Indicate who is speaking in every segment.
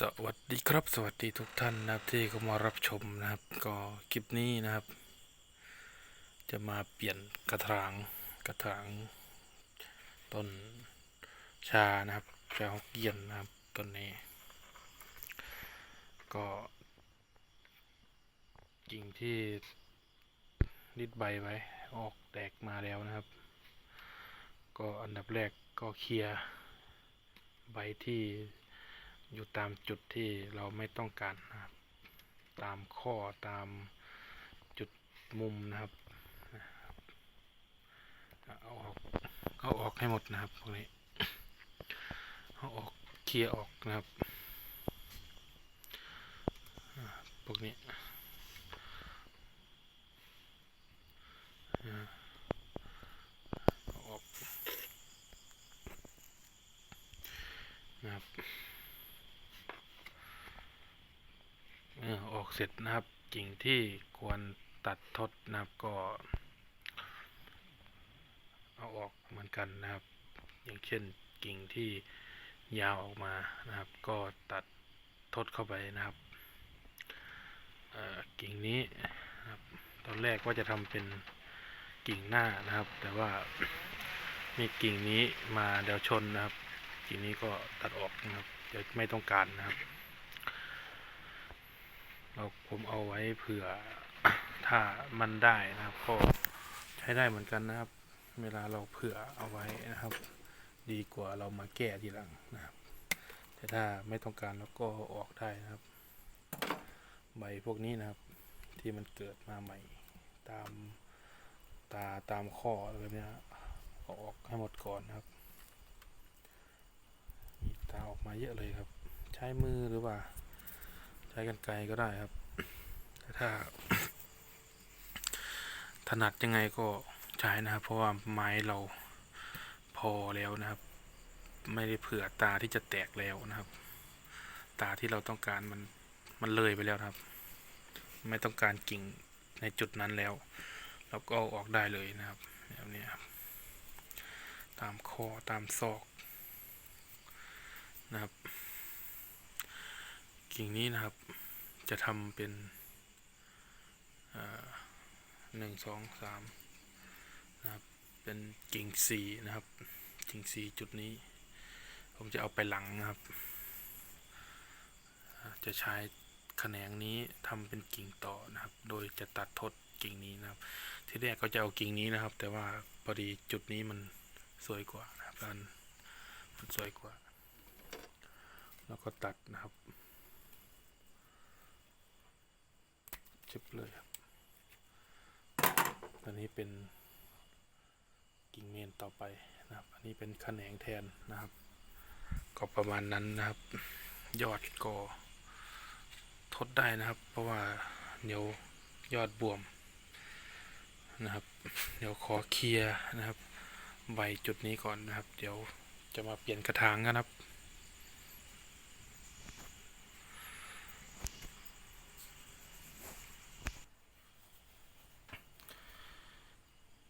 Speaker 1: สวัสดีครับ สวัสดีทุกท่านนะครับที่เข้ามารับชมนะครับ ก็คลิปนี้นะครับ จะมาเปลี่ยนกระถางกระถางต้นชานะครับชาฮกเกี้ยนนะครับต้นนี้ ก็กิ่งที่นิดใบไว้ออกแตกมาแล้วนะครับ ก็อันดับแรกก็เคลียร์ใบที่ อยู่ตามจุดที่เราไม่ต้องการนะครับ ตามข้อตามจุดมุมนะครับเอาออกเอาออกให้หมดนะครับพวกนี้เอาออกเคลียร์ออกนะครับพวกนี้อ่าเอาออกนะครับ เมื่อออก เสร็จนะครับกิ่งที่ควรตัดทดนะครับก็ เอาออกเหมือนกันนะครับ อย่างเช่นกิ่งที่ยาวออกมานะครับ ก็ตัดทดเข้าไปนะครับกิ่งนี้นะครับตอนแรกว่าจะทำเป็นกิ่งหน้านะครับ แต่ว่ามีกิ่งนี้มาเดี๋ยวชนนะครับ กิ่งนี้ก็ตัดออกนะครับเดี๋ยวไม่ต้องการนะครับ เราผมเอาไว้เผื่อถ้ามันได้นะครับ ก็ใช้ได้เหมือนกันนะครับ เวลาเราเผื่อเอาไว้นะครับ ดีกว่าเรามาแก้ทีหลังนะครับ แต่ถ้าไม่ต้องการเราก็ออกได้นะครับ ใบพวกนี้นะครับ ที่มันเกิดมาใหม่ตามตาตามข้ออะไรแบบนี้ออกให้หมดก่อนนะครับมีตาออกมาเยอะเลยครับ ใช้มือหรือว่า ช้กันไกลก็ได้ครับแต่ถ้า ถนัดยังไงก็ใช้นะครับ เพราะว่าไม้เราพอแล้วนะครับ ไม่ได้เผื่อตาที่จะแตกแล้วนะครับ ตาที่เราต้องการมันมันเลยไปแล้วครับ ไม่ต้องการกิ่งในจุดนั้นแล้ว เราก็เอาออกได้เลยนะครับแบบนี้ครับ ตามคอตามศอกนะครับ กิ่งนี้นะครับ จะทำเป็นหนึ่งสองสามนะครับ เป็นกิ่งสี่นะครับ กิ่งสี่จุดนี้ ผมจะเอาไปหลังนะครับ จะใช้แขนงนี้ทำเป็นกิ่งต่อนะครับ โดยจะตัดทดกิ่งนี้นะครับ ที่แรกก็จะเอากิ่งนี้นะครับ แต่ว่าพอดีจุดนี้มันสวยกว่านะครับมันสวยกว่า แล้วก็ตัดนะครับ ชิบเลยครับอันนี้เป็นกิ่งเมนต่อไปนะครับ อันนี้เป็นแขนงแทนนะครับ ก็ประมาณนั้นนะครับ ยอดก็ทดได้นะครับ เพราะว่าเดี๋ยวยอดบวมนะครับ เดี๋ยวขอเคลียร์นะครับใบจุดนี้ก่อนนะครับ เดี๋ยวจะมาเปลี่ยนกระถางนะครับ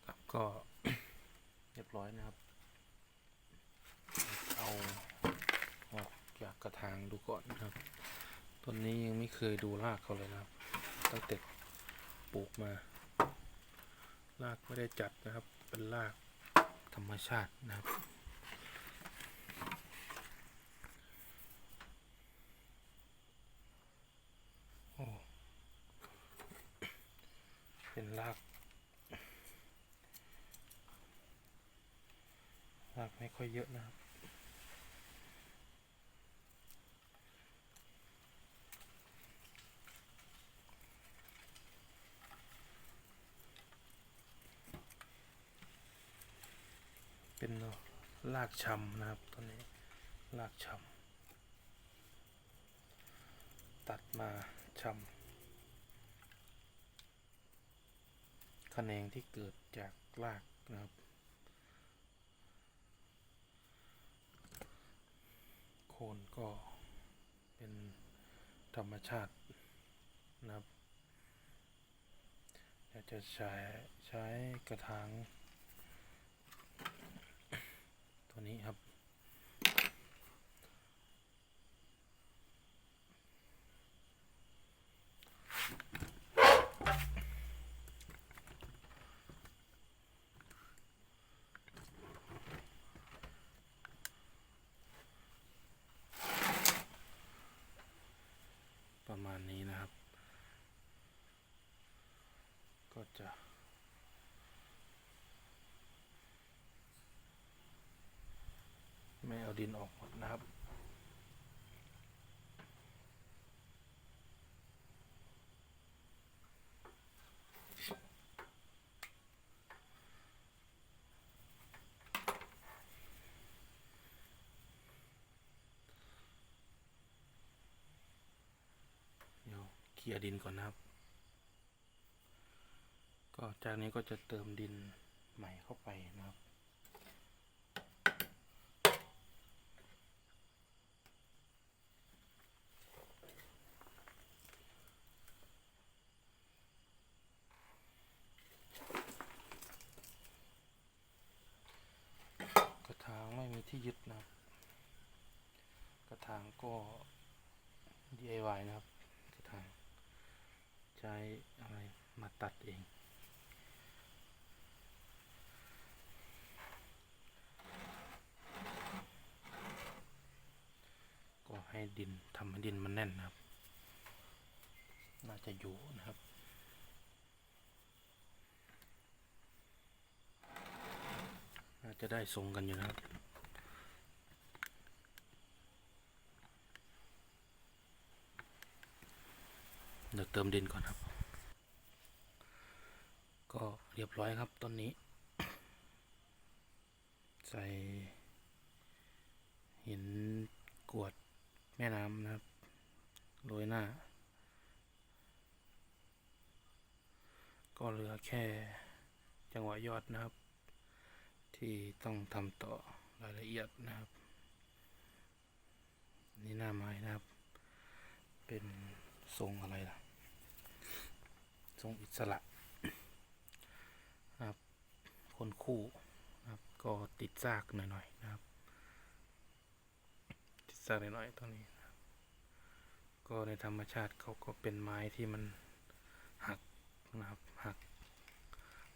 Speaker 1: ครับ ก็เรียบร้อยนะครับ เอาออกจากกระถางดูก่อนนะครับ ต้นนี้ยังไม่เคยดูรากเขาเลยนะครับ ตั้งแต่ปลูกมา รากไม่ได้จัดนะครับ เป็นรากธรรมชาตินะครับ โอ้ เป็นราก รากไม่ค่อยเยอะนะครับ เป็นรากชำนะครับตัวนี้รากชำตัดมาชำแขนงที่เกิดจากรากนะครับ คนก็เป็นธรรมชาตินะครับอยากจะใช้ใช้กระถาง ตัวนี้ครับ ดินออกหมดนะครับ เดี๋ยวเคลียร์ดินก่อนนะครับ ก็จากนี้ก็จะเติมดินใหม่เข้าไปนะครับ กระถางไม่มีที่ ยึดนะครับ กระถางก็ DIY นะครับ กระถางใช้อะไรมาตัดเองก็ให้ดินทำให้ดินมันแน่นนะครับ น่าจะอยู่นะครับ น่าจะได้ทรงกันอยู่นะครับ เดี๋ยวเติมดินก่อนครับ ก็เรียบร้อยครับต้นนี้ ใส่หินกรวดแม่น้ำนะครับโรยหน้า ก็เหลือแค่จังหวะยอดนะครับ ที่ต้องทำต่อรายละเอียดนะครับ นี่หน้าไม้นะครับ เป็นทรงอะไรล่ะ ทรงอิสระครับคนคู่ครับก็ติดซากหน่อยๆนะครับ ติดซากหน่อยๆตรงนี้ก็ในธรรมชาติเขาก็เป็นไม้ที่มันหักนะครับหัก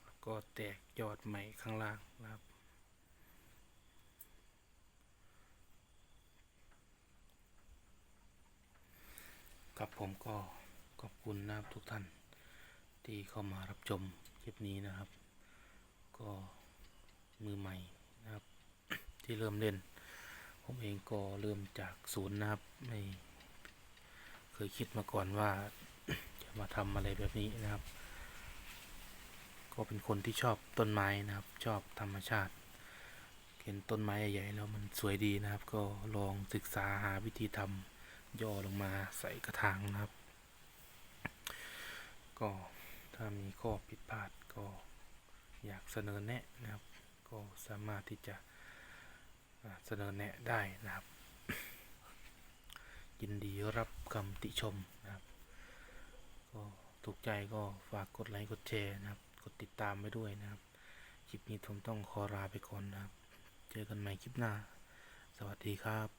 Speaker 1: แล้วก็แตกยอดใหม่ข้างล่างนะครับ ครับผมก็ขอบคุณนะครับทุกท่าน ที่เข้ามารับชมคลิปนี้นะครับ ก็มือใหม่นะครับ ที่เริ่มเล่น ผมเองก็เริ่มจากศูนย์นะครับ ไม่เคยคิดมาก่อนว่าจะมาทำอะไรแบบนี้นะครับ ก็เป็นคนที่ชอบต้นไม้นะครับ ชอบธรรมชาติเห็นต้นไม้ใหญ่ๆแล้วมันสวยดีนะครับ ก็ลองศึกษาหาวิธีทำย่อลงมาใส่กระถางนะครับ ก็ ถ้ามีข้อผิดพลาดก็อยากเสนอแนะนะครับ ก็สามารถที่จะเสนอแนะได้นะครับ ยินดีรับคำติชมนะครับ ก็ถูกใจก็ฝากกดไลค์กดแชร์นะครับ กดติดตามไว้ด้วยนะครับ คลิปนี้ผมต้องขอลาไปก่อนนะครับ เจอกันใหม่คลิปหน้า สวัสดีครับ